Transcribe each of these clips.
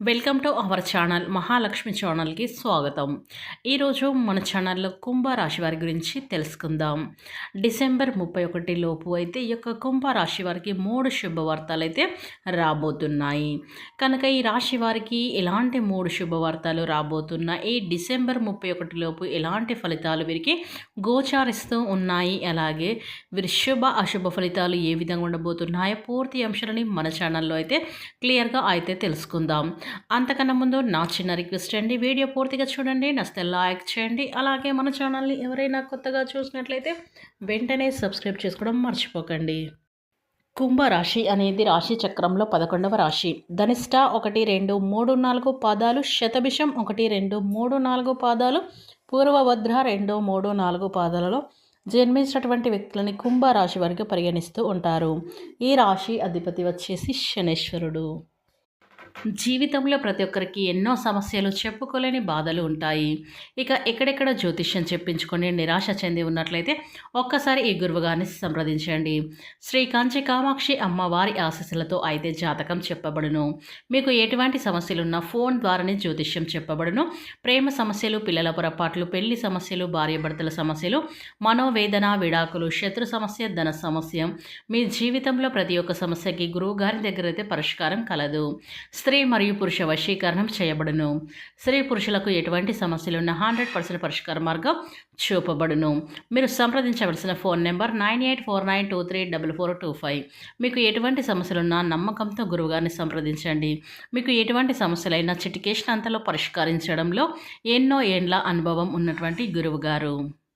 Welcome to our channel Mahalakshmi ఛానల్కి స్వాగతం. ఈరోజు మన ఛానల్లో కుంభరాశి వారి గురించి తెలుసుకుందాం. డిసెంబర్ ముప్పై ఒకటి లోపు అయితే ఈ యొక్క కుంభరాశి వారికి మూడు శుభవార్తలు అయితే రాబోతున్నాయి. కనుక ఈ రాశి వారికి ఎలాంటి మూడు శుభవార్తలు రాబోతున్నాయి ఈ డిసెంబర్ ముప్పై ఒకటి లోపు ఎలాంటి ఫలితాలు వీరికి గోచారిస్తూ ఉన్నాయి అలాగే వీరి శుభ అశుభ ఫలితాలు ఏ విధంగా ఉండబోతున్నాయో పూర్తి అంశాలని మన ఛానల్లో అయితే క్లియర్గా అయితే తెలుసుకుందాం. అంతకన్నా ముందు నా చిన్న రిక్వెస్ట్ అండి. వీడియో పూర్తిగా చూడండి. నస్తే లైక్ చేయండి. అలాగే మన ఛానల్ని ఎవరైనా కొత్తగా చూసినట్లయితే వెంటనే సబ్స్క్రైబ్ చేసుకోవడం మర్చిపోకండి. కుంభరాశి అనేది రాశి చక్రంలో పదకొండవ రాశి. ధనిష్ట ఒకటి రెండు మూడు నాలుగు పాదాలు. శతభిషం ఒకటి రెండు మూడు నాలుగు పాదాలు. పూర్వభద్ర రెండు మూడు నాలుగు పాదాలలో జన్మించినటువంటి వ్యక్తులని కుంభరాశి వారికి పరిగణిస్తూ ఉంటారు. ఈ రాశి అధిపతి వచ్చేసి శనేశ్వరుడు. జీవితంలో ప్రతి ఒక్కరికి ఎన్నో సమస్యలు చెప్పుకోలేని బాధలు ఉంటాయి. ఇక ఎక్కడెక్కడ జ్యోతిష్యం చెప్పించుకొని నిరాశ చెంది ఉన్నట్లయితే ఒక్కసారి ఈ గురువుగారిని సంప్రదించండి. శ్రీ కాంచి కామాక్షి అమ్మవారి ఆశీస్సులతో అయితే జాతకం చెప్పబడును. మీకు ఎటువంటి సమస్యలున్నా ఫోన్ ద్వారానే జ్యోతిష్యం చెప్పబడును. ప్రేమ సమస్యలు పిల్లల పొరపాట్లు పెళ్ళి సమస్యలు భార్యాభర్తల సమస్యలు మనోవేదన విడాకులు శత్రు సమస్య ధన సమస్య మీ జీవితంలో ప్రతి ఒక్క సమస్యకి గురువు గారి దగ్గర అయితే పరిష్కారం కలదు. స్త్రీ మరియు పురుష వశీకరణం చేయబడును. స్త్రీ పురుషులకు ఎటువంటి సమస్యలున్న హండ్రెడ్ పర్సెంట్ పరిష్కార మార్గం చూపబడును. మీరు సంప్రదించవలసిన phone number nine eight four nine two three double four two five. మీకు ఎటువంటి సమస్యలున్నా నమ్మకంతో గురువుగారిని సంప్రదించండి. మీకు ఎటువంటి సమస్యలైనా చిటికేషన్ అంతలో పరిష్కరించడంలో ఎన్నో ఏండ్ల అనుభవం ఉన్నటువంటి గురువుగారు.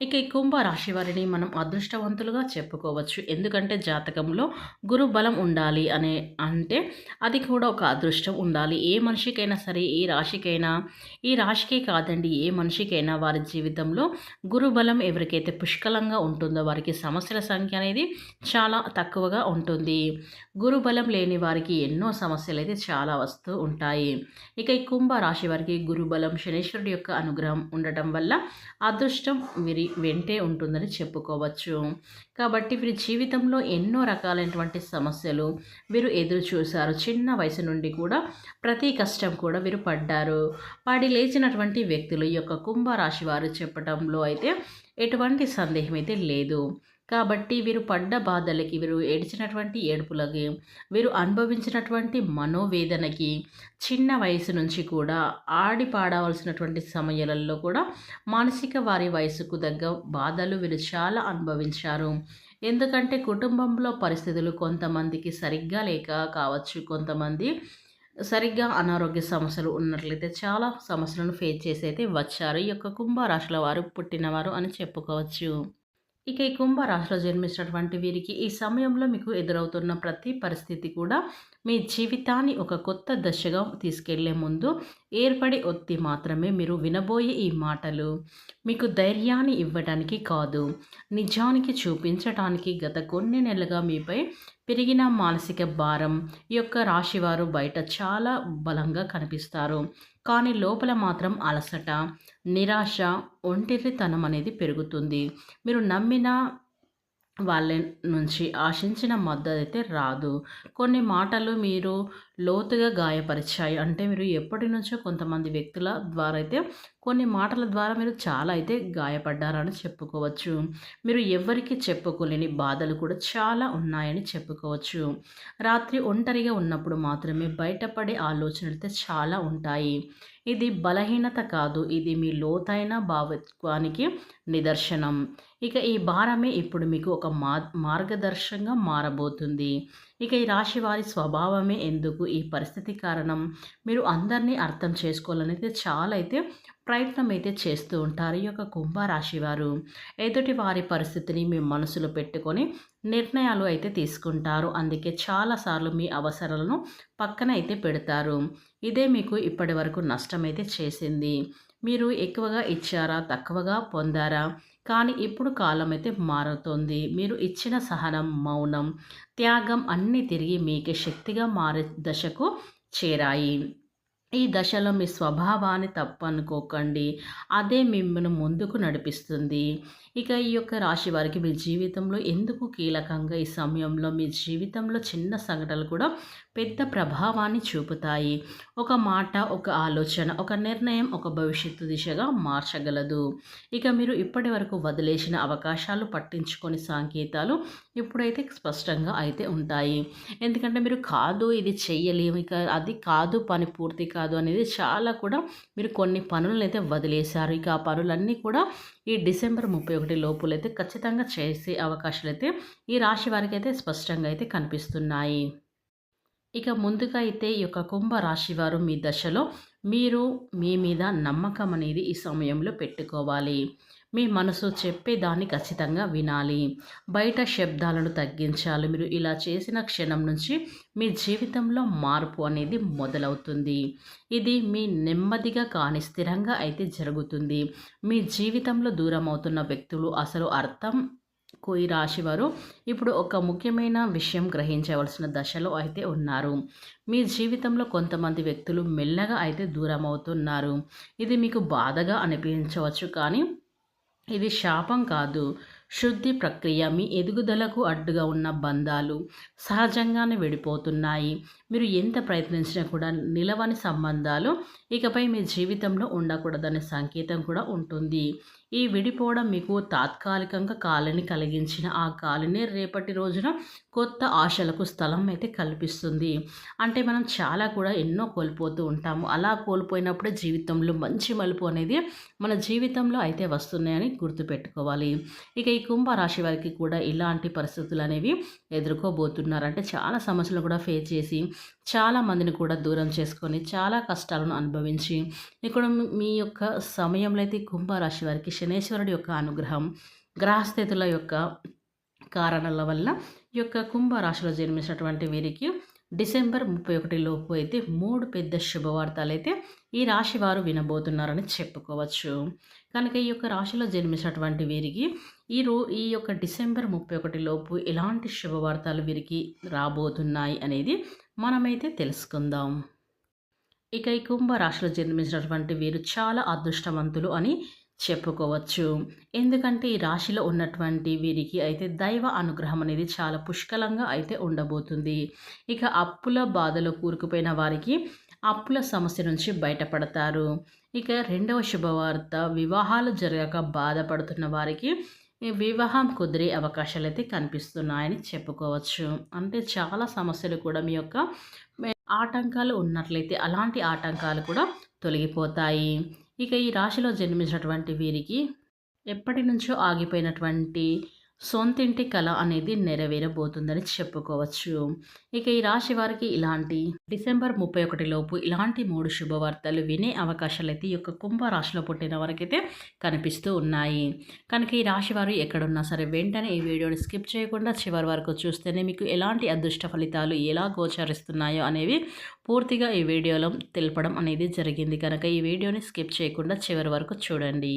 ఇక ఈ కుంభరాశి వారిని మనం అదృష్టవంతులుగా చెప్పుకోవచ్చు. ఎందుకంటే జాతకంలో గురు బలం ఉండాలి అనే అంటే అది కూడా ఒక అదృష్టం ఉండాలి. ఏ మనిషికైనా సరే ఏ రాశికైనా ఈ రాశికే కాదండి ఏ మనిషికైనా వారి జీవితంలో గురు బలం ఎవరికైతే పుష్కలంగా ఉంటుందో వారికి సమస్యల సంఖ్య అనేది చాలా తక్కువగా ఉంటుంది. గురు బలం లేని వారికి ఎన్నో సమస్యలు అయితే చాలా వస్తూ ఉంటాయి. ఇక ఈ కుంభ రాశి వారికి గురుబలం శనీశ్వరుడి యొక్క అనుగ్రహం ఉండటం వల్ల అదృష్టం వీరి వెంటే ఉంటుందని చెప్పుకోవచ్చు. కాబట్టి వీరి జీవితంలో ఎన్నో రకాలైనటువంటి సమస్యలు వీరు ఎదురు చూశారు. చిన్న వయసు నుండి కూడా ప్రతి కష్టం కూడా వీరు పడ్డారు. పడి లేచినటువంటి వ్యక్తులు యొక్క కుంభరాశి వారు చెప్పడంలో అయితే ఎటువంటి సందేహం అయితే లేదు. కాబట్టి వీరు పడ్డ బాధలకి వీరు ఏడ్చినటువంటి ఏడుపులకి వీరు అనుభవించినటువంటి మనోవేదనకి చిన్న వయసు నుంచి కూడా ఆడి పాడవలసినటువంటి సమయాలలో కూడా మానసిక వారి వయసుకు తగ్గ బాధలు వీరు చాలా అనుభవించారు. ఎందుకంటే కుటుంబంలో పరిస్థితులు కొంతమందికి సరిగ్గా లేక కావచ్చు కొంతమంది సరిగ్గా అనారోగ్య సమస్యలు ఉన్నట్లయితే చాలా సమస్యలను ఫేస్ చేసి అయితే వచ్చారు. ఈ యొక్క కుంభరాశుల వారు పుట్టినవారు అని చెప్పుకోవచ్చు. ఇక ఈ కుంభరాశిలో జన్మించినటువంటి వీరికి ఈ సమయంలో మీకు ఎదురవుతున్న ప్రతి పరిస్థితి కూడా మీ జీవితాన్ని ఒక కొత్త దశగా తీసుకెళ్ళే ముందు ఏర్పడి ఒత్తి మాత్రమే మీరు వినబోయే ఈ మాటలు. మీకు ధైర్యాన్ని ఇవ్వడానికి కాదు. నిజానికి చూపించటానికి గత కొన్ని నెలలుగా మీపై పెరిగిన మానసిక భారం యొక్క రాశివారు బయట చాలా బలంగా కనిపిస్తారు. కానీ లోపల మాత్రం అలసట నిరాశ ఒంటరితనం అనేది పెరుగుతుంది. మీరు నమ్మిన వాళ్ళ నుంచి ఆశించిన మద్దతు అయితే రాదు. కొన్ని మాటలు మీరు లోతుగా గాయపరిచాయి. అంటే మీరు ఎప్పటి నుంచో కొంతమంది వ్యక్తుల ద్వారా అయితే కొన్ని మాటల ద్వారా మీరు చాలా అయితే గాయపడ్డారని చెప్పుకోవచ్చు. మీరు ఎవరికి చెప్పుకోలేని బాధలు కూడా చాలా ఉన్నాయని చెప్పుకోవచ్చు. రాత్రి ఒంటరిగా ఉన్నప్పుడు మాత్రమే బయటపడే ఆలోచనలు అయితే చాలా ఉంటాయి. ఇది బలహీనత కాదు. ఇది మీ లోతైన భావత్వానికి నిదర్శనం. ఇక ఈ భారమే ఇప్పుడు మీకు ఒక మా మార్గదర్శకంగా మారబోతుంది. ఇక ఈ రాశి వారి స్వభావమే ఎందుకు ఈ పరిస్థితి కారణం మీరు అందరినీ అర్థం చేసుకోవాలనైతే చాలా అయితే ప్రయత్నం అయితే చేస్తూ ఉంటారు ఈ యొక్క కుంభరాశి వారు. ఎదుటి వారి పరిస్థితిని మీ మనసులో పెట్టుకొని నిర్ణయాలు అయితే తీసుకుంటారు. అందుకే చాలాసార్లు మీ అవసరాలను పక్కన అయితే పెడతారు. ఇదే మీకు ఇప్పటి వరకు నష్టమైతే చేసింది. మీరు ఎక్కువగా ఇచ్చారా? తక్కువగా పొందారా? కానీ ఇప్పుడు కాలం అయితే మారుతుంది. మీరు ఇచ్చిన సహనం మౌనం త్యాగం అన్నీ తిరిగి మీకే శక్తిగా మారే దశకు చేరాయి. ఈ దశలో మీ స్వభావాన్ని తప్పనుకోకండి. అదే మిమ్మల్ని ముందుకు నడిపిస్తుంది. ఇక ఈ యొక్క రాశి వారికి మీ జీవితంలో ఎందుకు కీలకంగా ఈ సమయంలో మీ జీవితంలో చిన్న సంఘటనలు కూడా పెద్ద ప్రభావాన్ని చూపుతాయి? ఒక మాట ఒక ఆలోచన ఒక నిర్ణయం ఒక భవిష్యత్తు దిశగా మార్చగలదు. ఇక మీరు ఇప్పటి వరకు వదిలేసిన అవకాశాలు పట్టించుకొని సంకేతాలు ఇప్పుడైతే స్పష్టంగా అయితే ఉంటాయి. ఎందుకంటే మీరు కాదు ఇది చెయ్యలేము ఇక అది కాదు పని పూర్తి కాదు అనేది చాలా కూడా మీరు కొన్ని పనులను అయితే వదిలేశారు. ఇక ఆ పనులన్నీ కూడా ఈ డిసెంబర్ ముప్పై ఒకటి లోపులైతే ఖచ్చితంగా చేసే అవకాశాలు అయితే ఈ రాశి వారికి అయితే స్పష్టంగా అయితే కనిపిస్తున్నాయి. ఇక ముందుగా అయితే ఈ యొక్క కుంభ రాశి వారు మీ దశలో మీరు మీ మీద నమ్మకం అనేది ఈ సమయంలో పెట్టుకోవాలి. మీ మనసు చెప్పేదాన్ని ఖచ్చితంగా వినాలి. బయట శబ్దాలను తగ్గించాలి. మీరు ఇలా చేసిన క్షణం నుంచి మీ జీవితంలో మార్పు అనేది మొదలవుతుంది. ఇది మీ నెమ్మదిగా కానీ స్థిరంగా అయితే జరుగుతుంది. మీ జీవితంలో దూరం అవుతున్న వ్యక్తులు అసలు అర్థం కోయి రాశివారు ఇప్పుడు ఒక ముఖ్యమైన విషయం గ్రహించవలసిన దశలో అయితే ఉన్నారు. మీ జీవితంలో కొంతమంది వ్యక్తులు మెల్లగా అయితే దూరం అవుతున్నారు ఇది మీకు బాధగా అనిపించవచ్చు కానీ ఇది శాపం కాదు. శుద్ధి ప్రక్రియ మీ ఎదుగుదలకు అడ్డుగా ఉన్న బంధాలు సహజంగానే విడిపోతున్నాయి. మీరు ఎంత ప్రయత్నించినా కూడా నిలవని సంబంధాలు ఇకపై మీ జీవితంలో ఉండకూడదనే సంకేతం కూడా ఉంటుంది. ఈ విడిపోవడం మీకు తాత్కాలికంగా కాలని కలిగించిన ఆ కాలిని రేపటి రోజున కొత్త ఆశలకు స్థలం అయితే కల్పిస్తుంది. అంటే మనం చాలా కూడా ఎన్నో కోల్పోతూ ఉంటాము. అలా కోల్పోయినప్పుడే జీవితంలో మంచి మలుపు అనేది మన జీవితంలో అయితే వస్తున్నాయని గుర్తుపెట్టుకోవాలి. ఇక ఈ కుంభరాశి వారికి కూడా ఇలాంటి పరిస్థితులు అనేవి ఎదుర్కోబోతున్నారంటే చాలా సమస్యలు కూడా ఫేస్ చేసి చాలా మందిని కూడా దూరం చేసుకొని చాలా కష్టాలను అనుభవించి ఇక్కడ మీ యొక్క సమయంలో అయితే కుంభరాశి వారికి శనేశ్వరుడి యొక్క అనుగ్రహం గ్రహస్థితుల యొక్క కారణాల వల్ల ఈ యొక్క కుంభరాశిలో జన్మించినటువంటి వీరికి డిసెంబర్ ముప్పై ఒకటి లోపు అయితే మూడు పెద్ద శుభవార్తలు అయితే ఈ రాశి వారు వినబోతున్నారని చెప్పుకోవచ్చు. కనుక ఈ యొక్క రాశిలో జన్మించినటువంటి వీరికి ఈ రో ఈ యొక్క డిసెంబర్ ముప్పై ఒకటి లోపు ఎలాంటి శుభవార్తలు వీరికి రాబోతున్నాయి అనేది మనమైతే తెలుసుకుందాం. ఇక ఈ కుంభ రాశిలో జన్మించినటువంటి వీరు చాలా అదృష్టవంతులు అని చెప్పుకోవచ్చు. ఎందుకంటే ఈ రాశిలో ఉన్నటువంటి వీరికి అయితే దైవ అనుగ్రహం అనేది చాలా పుష్కలంగా అయితే ఉండబోతుంది. ఇక అప్పుల బాధలో కూరుకుపోయిన వారికి అప్పుల సమస్య నుంచి బయటపడతారు. ఇక రెండవ శుభవార్త వివాహాలు జరగక బాధపడుతున్న వారికి వివాహం కుదిరే అవకాశాలు అయితే కనిపిస్తున్నాయని చెప్పుకోవచ్చు. అంటే చాలా సమస్యలు కూడా మీ యొక్క ఆటంకాలు ఉన్నట్లయితే అలాంటి ఆటంకాలు కూడా తొలగిపోతాయి. ఇక ఈ రాశిలో జన్మించినటువంటి వీరికి ఎప్పటి నుంచో ఆగిపోయినటువంటి సొంతింటి కళ అనేది నెరవేరబోతుందని చెప్పుకోవచ్చు. ఇక ఈ రాశి వారికి ఇలాంటి డిసెంబర్ ముప్పై ఒకటి లోపు ఇలాంటి మూడు శుభవార్తలు వినే అవకాశాలు అయితే ఈ యొక్క కుంభ రాశిలో పుట్టిన వారికైతే కనిపిస్తూ ఉన్నాయి. కనుక ఈ రాశి వారు ఎక్కడున్నా సరే వెంటనే ఈ వీడియోని స్కిప్ చేయకుండా చివరి వరకు చూస్తేనే మీకు ఎలాంటి అదృష్ట ఫలితాలు ఎలా గోచరిస్తున్నాయో అనేవి పూర్తిగా ఈ వీడియోలో తెలపడం అనేది జరిగింది. కనుక ఈ వీడియోని స్కిప్ చేయకుండా చివరి వరకు చూడండి.